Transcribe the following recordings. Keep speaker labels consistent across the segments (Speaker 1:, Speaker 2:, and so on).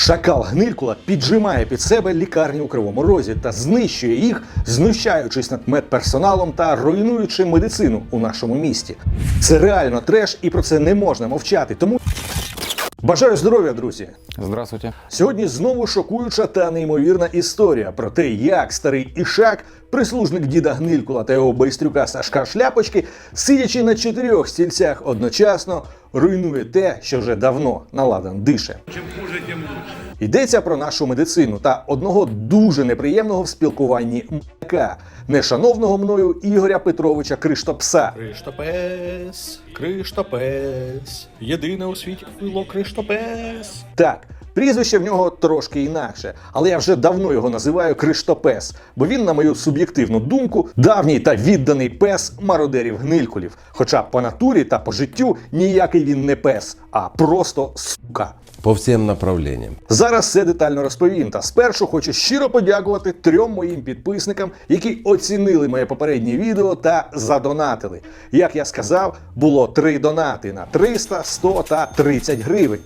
Speaker 1: Шакал Гнилькула піджимає під себе лікарні у Кривому Розі та знищує їх, знущаючись над медперсоналом та руйнуючи медицину у нашому місті. Це реально треш, і про це не можна мовчати. Тому бажаю здоров'я, друзі!
Speaker 2: Здравствуйте.
Speaker 1: Сьогодні знову шокуюча та неймовірна історія про те, як старий Ішак, прислужник діда Гнилькула та його байстрюка Сашка Шляпочки, сидячи на чотирьох стільцях одночасно, руйнує те, що вже давно наладан дише. Йдеться про нашу медицину та одного дуже неприємного в спілкуванні м**ка, нешановного мною Ігоря Петровича Криштопса.
Speaker 3: Криштопес, Криштопес, єдине у світі було Криштопес.
Speaker 1: Так, прізвище в нього трошки інакше, але я вже давно його називаю Криштопес, бо він, на мою суб'єктивну думку, давній та відданий пес мародерів гнилькулів. Хоча по натурі та по життю ніякий він не пес, а просто сука.
Speaker 4: По всім направленням.
Speaker 1: Зараз все детально розповім. Та спершу хочу щиро подякувати трьом моїм підписникам, які оцінили моє попереднє відео та задонатили. Як я сказав, було три донати на 300, 100 та 30 гривень.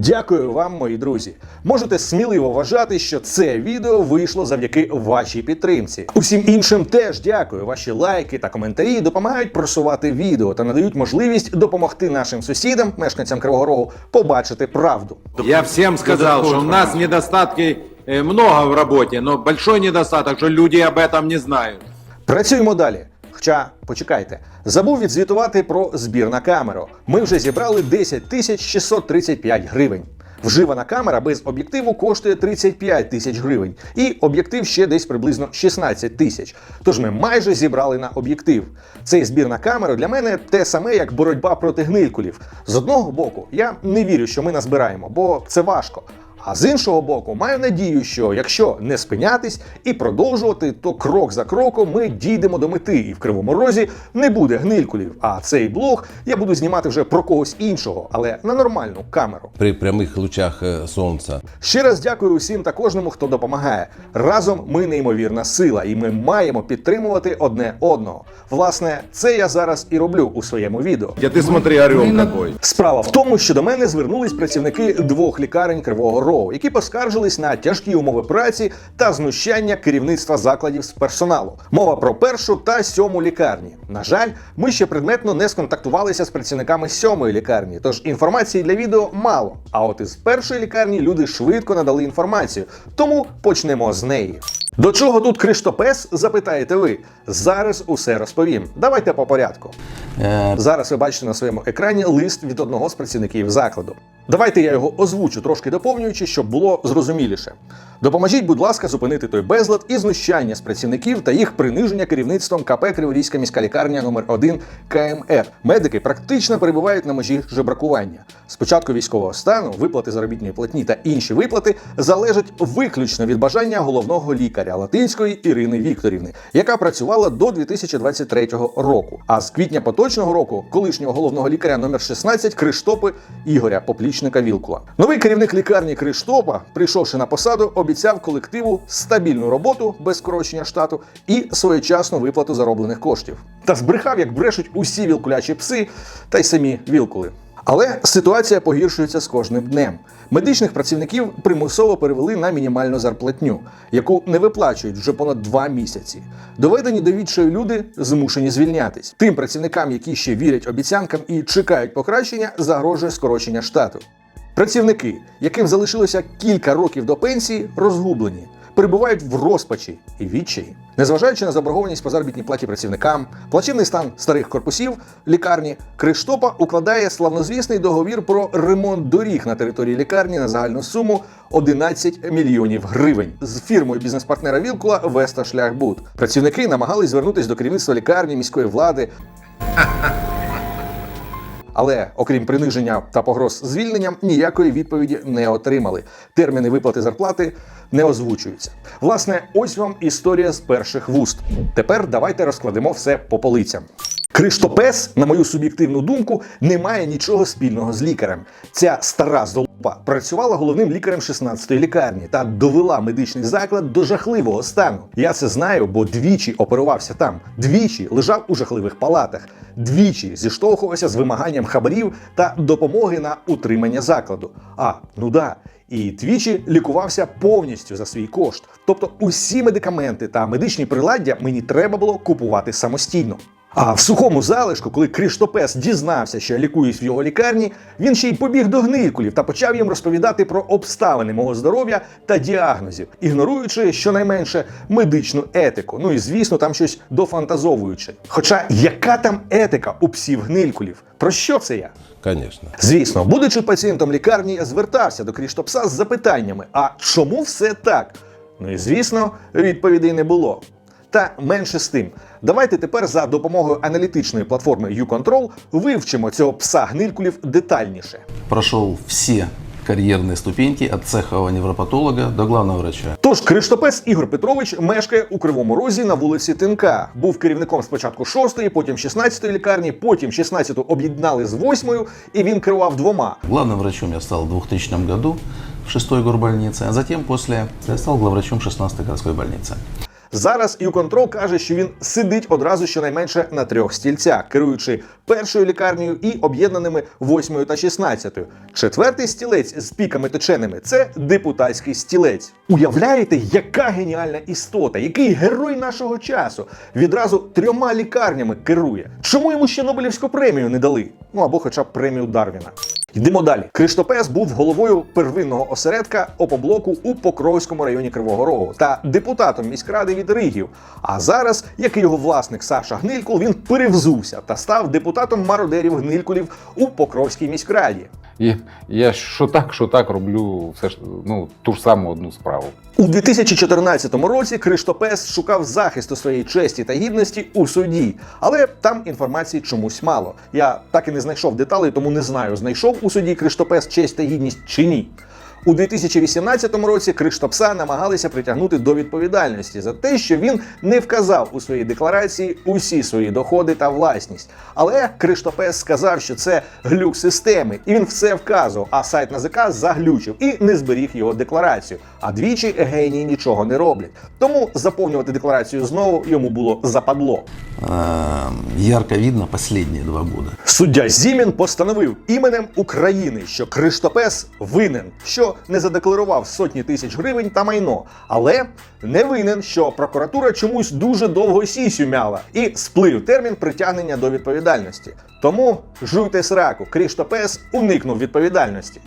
Speaker 1: Дякую вам, мої друзі. Можете сміливо вважати, що це відео вийшло завдяки вашій підтримці. Усім іншим теж дякую. Ваші лайки та коментарі допомагають просувати відео та надають можливість допомогти нашим сусідам, мешканцям Кривого Рогу, побачити правду.
Speaker 5: Я всем сказал, что у нас недостатки э, много в работе, но большой недостаток, что люди об этом не знают.
Speaker 1: Працюємо далі. Хоча почекайте, забув відзвітувати про збір на камеру. Ми вже зібрали 10 тисяч 635 гривень. Вживана камера без об'єктиву коштує 35 тисяч гривень, і об'єктив ще десь приблизно 16 тисяч. Тож ми майже зібрали на об'єктив. Цей збір на камеру для мене те саме, як боротьба проти гнилькулів. З одного боку, я не вірю, що ми назбираємо, бо це важко. А з іншого боку, маю надію, що якщо не спинятись і продовжувати, то крок за кроком ми дійдемо до мети, і в кривому розі не буде гнилькулів. А цей блог я буду знімати вже про когось іншого, але на нормальну камеру.
Speaker 4: При прямых лучах э, солнца.
Speaker 1: Ще раз дякую усім та кожному, хто допомагає. Разом ми неймовірна сила, і ми маємо підтримувати одне одного. Власне, це я зараз і роблю у своєму відео.
Speaker 5: Я ты смотри, орел какой.
Speaker 1: Справа в тому, що до мене звернулись працівники двох лікарень Кривого Рогу, які поскаржились на тяжкі умови праці та знущання керівництва закладів з персоналу. Мова про першу та сьому лікарні. На жаль, ми ще предметно не сконтактувалися з працівниками сьомої лікарні, тож інформації для відео мало. А от із першої лікарні люди швидко надали інформацію. Тому почнемо з неї. До чого тут Криштопес, запитаєте ви? Зараз усе розповім. Давайте по порядку. Зараз ви бачите на своєму екрані лист від одного з працівників закладу. Давайте я його озвучу, трошки доповнюючи, щоб було зрозуміліше. Допоможіть, будь ласка, зупинити той безлад і знущання з працівників та їх приниження керівництвом КП Криворізька міська лікарня номер 1 КМР. Медики практично перебувають на межі жебракування. З початку військового стану виплати заробітної платні та інші виплати залежать виключно від бажання головного лікаря Латинської Ірини Вікторівни, яка працювала до 2023 року. А з квітня поточного року колишнього головного лікаря номер 16 Криштопи Ігоря Поплічника Вілкула. Новий керівник лікарні Криштопа, прийшовши на посаду, обіцяв колективу стабільну роботу без скорочення штату і своєчасну виплату зароблених коштів. Та збрехав, як брешуть усі вілкулячі пси та й самі вілкули. Але ситуація погіршується з кожним днем. Медичних працівників примусово перевели на мінімальну зарплатню, яку не виплачують вже понад два місяці. Доведені до відчаю люди змушені звільнятись. Тим працівникам, які ще вірять обіцянкам і чекають покращення, загрожує скорочення штату. Працівники, яким залишилося кілька років до пенсії, розгублені, перебувають в розпачі і відчаї. Незважаючи на заборгованість по заробітній платі працівникам, плачевний стан старих корпусів лікарні, Криштопа укладає славнозвісний договір про ремонт доріг на території лікарні на загальну суму 11 мільйонів гривень з фірмою бізнес-партнера Вілкула Веста Шляхбуд. Працівники намагались звернутися до керівництва лікарні міської влади, але окрім приниження та погроз звільненням, ніякої відповіді не отримали. Терміни виплати зарплати не озвучуються. Власне, ось вам історія з перших вуст. Тепер давайте розкладемо все по полицям. Криштопес, на мою суб'єктивну думку, не має нічого спільного з лікарем. Ця стара золопа працювала головним лікарем 16-ї лікарні та довела медичний заклад до жахливого стану. Я це знаю, бо двічі оперувався там, двічі лежав у жахливих палатах, двічі зіштовхувався з вимаганням хабарів та допомоги на утримання закладу. А ну да. І двічі лікувався повністю за свій кошт. Тобто усі медикаменти та медичні приладдя мені треба було купувати самостійно. А в сухому залишку, коли Криштопес дізнався, що я лікуюсь в його лікарні, він ще й побіг до гнилькулів та почав їм розповідати про обставини мого здоров'я та діагнозів, ігноруючи щонайменше медичну етику. Ну і звісно, там щось дофантазовуючи. Хоча яка там етика у псів гнилькулів? Про що це я?
Speaker 4: Конечно.
Speaker 1: Звісно, будучи пацієнтом лікарні, я звертався до Кріштопса з запитаннями: а чому все так? Ну і звісно, відповідей не було. Та менше з тим, давайте тепер за допомогою аналітичної платформи YouControl вивчимо цього пса гнилькулів детальніше.
Speaker 2: прошел все карьерные ступеньки от цехового невропатолога до главного врача.
Speaker 1: Тож Криштопес Ігор Петрович мешкає у Кривому Розі на вулиці Тинка. Був керівником спочатку 6-ї, потім 16-ї лікарні, потім 16-ту об'єднали з 8-ю, і він керував двома.
Speaker 2: Главным врачом я стал в 2000 году в 6 горбольнице, а затем после я стал главврачом 16 городской больницы.
Speaker 1: Зараз Юконтрол каже, що він сидить одразу щонайменше на трьох стільцях, керуючи першою лікарнею і об'єднаними восьмою та шістнадцятою. Четвертий стілець з піками точеними це депутатський стілець. Уявляєте, яка геніальна істота, який герой нашого часу відразу трьома лікарнями керує. Чому йому ще Нобелівську премію не дали? Ну або хоча б премію Дарвіна. Йдемо далі. Криштопес був головою первинного осередка опоблоку у Покровському районі Кривого Рогу та депутатом міськради від Ригів. А зараз, як і його власник Саша Гнилькул, він перевзувся та став депутатом мародерів Гнилькулів у Покровській міськраді.
Speaker 6: І я що так, що так роблю все ж ну ту ж саму одну справу.
Speaker 1: У 2014 році Криштопес шукав захисту своєї честі та гідності у суді, але там інформації чомусь мало. Я так і не знайшов деталей, тому не знаю, знайшов у суді Криштопес честь та гідність чи ні. У 2018 році Криштопса намагалися притягнути до відповідальності за те, що він не вказав у своїй декларації усі свої доходи та власність. Але Криштопес сказав, що це глюк системи, і він все вказував. А сайт НАЗК заглючив і не зберіг його декларацію. А двічі генії нічого не роблять. Тому заповнювати декларацію знову йому було западло.
Speaker 2: Ярко видно последние два года.
Speaker 1: Суддя Зімін постановив іменем України, що Криштопес винен, що не задекларував сотні тисяч гривень та майно, але не винен, що прокуратура чомусь дуже довго сісю мяла і сплив термін притягнення до відповідальності. Тому жуйте сраку, Кріштопес уникнув відповідальності.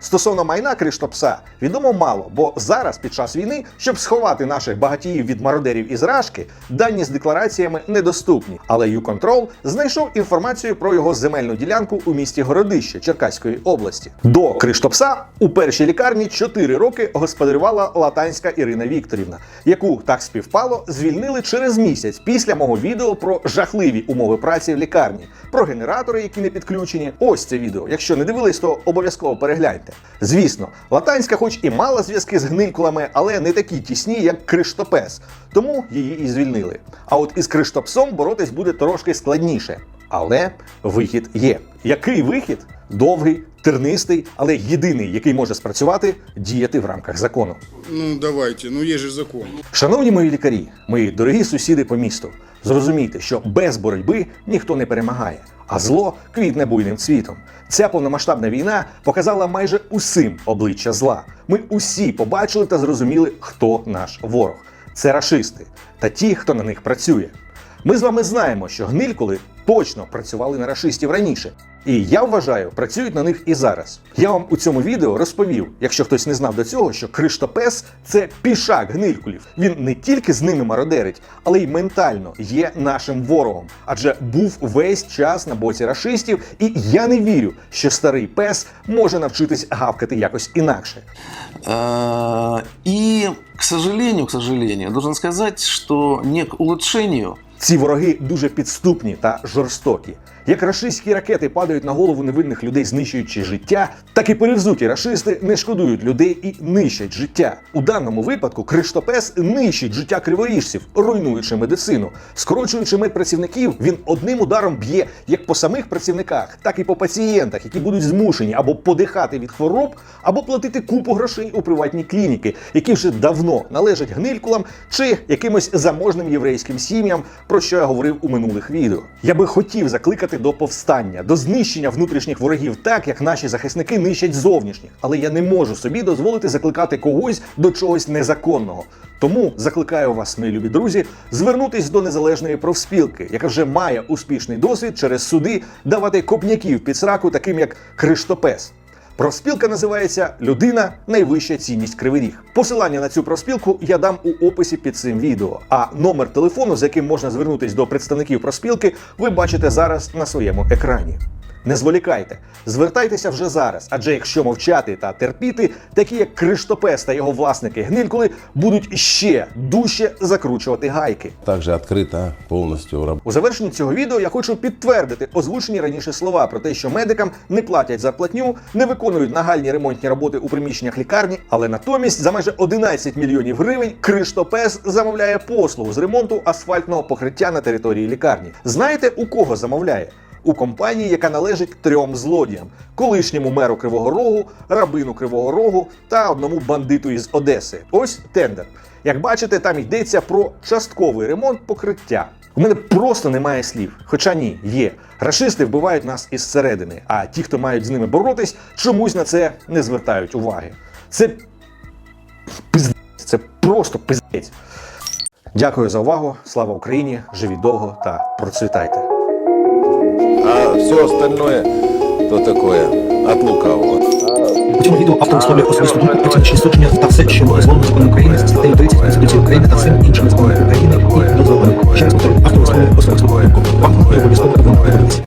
Speaker 1: Стосовно майна Криштопса відомо мало, бо зараз, під час війни, щоб сховати наших багатіїв від мародерів із Рашки, дані з деклараціями недоступні. Але YouControl знайшов інформацію про його земельну ділянку у місті Городище Черкаської області. До Криштопса у першій лікарні 4 роки господарювала латанська Ірина Вікторівна, яку так співпало звільнили через місяць після мого відео про жахливі умови праці в лікарні, про генератори, які не підключені. Ось це відео. Якщо не дивились, то обов'язково перегляньте. Звісно, латанська, хоч і мала зв'язки з гнилькулами, але не такі тісні, як Криштопес, тому її і звільнили. А от із Криштопсом боротись буде трошки складніше. Але вихід є. Який вихід? Довгий, тернистий, але єдиний, який може спрацювати, діяти в рамках закону.
Speaker 7: Ну давайте, ну есть же закон.
Speaker 1: Шановні мої лікарі, мої дорогі сусіди по місту, зрозумійте, що без боротьби ніхто не перемагає, а зло квітне буйним цвітом. Ця повномасштабна війна показала майже усім обличчя зла. Ми усі побачили та зрозуміли, хто наш ворог. Це рашисти та ті, хто на них працює. Ми з вами знаємо, що гнилькули точно працювали на рашистів раніше. І я вважаю, працюють на них і зараз. Я вам у цьому відео розповів, якщо хтось не знав до цього, що Криштопес це пішак гнилькулів. Він не тільки з ними мародерить, але й ментально є нашим ворогом, адже був весь час на боці рашистів, і я не вірю, що старий пес може навчитись гавкати якось інакше.
Speaker 2: И, к сожалению, к сожалению, должен сказать, что не к улучшению
Speaker 1: Ці вороги дуже підступні та жорстокі. Як рашистські ракети падають на голову невинних людей, знищуючи життя, так і перевзуті рашисти не шкодують людей і нищать життя. У даному випадку Криштопес нищить життя криворіжців, руйнуючи медицину, скорочуючи медпрацівників, він одним ударом б'є як по самих працівниках, так і по пацієнтах, які будуть змушені або подихати від хвороб, або платити купу грошей у приватні клініки, які вже давно належать гнилькулам чи якимось заможним єврейським сім'ям, про що я говорив у минулих відео. Я би хотів закликати до повстання, до знищення внутрішніх ворогів, так як наші захисники нищать зовнішніх, але я не можу собі дозволити закликати когось до чогось незаконного. Тому закликаю вас, мої любі друзі, звернутись до незалежної профспілки, яка вже має успішний досвід через суди давати копняків під сраку, таким як Криштопес. Профспілка називається Людина найвища цінність кривий ріг. Посилання на цю профспілку я дам у описі під цим відео. А номер телефону, з яким можна звернутись до представників профспілки, ви бачите зараз на своєму екрані. Не зволікайте, звертайтеся вже зараз, адже якщо мовчати та терпіти, такі як Криштопес та його власники гнилькули будуть ще дужче закручувати гайки.
Speaker 4: Также открыто полностью раб-
Speaker 1: У завершенні цього відео я хочу підтвердити озвучені раніше слова про те, що медикам не платять зарплатню, не виконують нагальні ремонтні роботи у приміщеннях лікарні, але натомість за майже 11 мільйонів гривень Криштопес замовляє послугу з ремонту асфальтного покриття на території лікарні. Знаєте, у кого замовляє? У компанії, яка належить трьом злодіям: колишньому меру Кривого Рогу, рабину Кривого Рогу та одному бандиту із Одеси. Ось тендер. Як бачите, там йдеться про частковий ремонт покриття. У мене просто немає слів. Хоча ні, є. Рашисти вбивають нас із середини, а ті, хто мають з ними боротись, чомусь на це не звертають уваги. Це пиздець, це просто пиздець. Дякую за увагу. Слава Україні! Живіть довго та процвітайте!
Speaker 4: А все остальное, то такое, от лукавого.
Speaker 8: У цьому відео автор висловлює особисту думку про цінічні судження та все, що дозволено законом України за статтею 30 Конституції України та всім іншими законами України і дозволеним. Ще раз повторюю, автор висловлює особисту думку. Вам не обов'язково вона дивитися.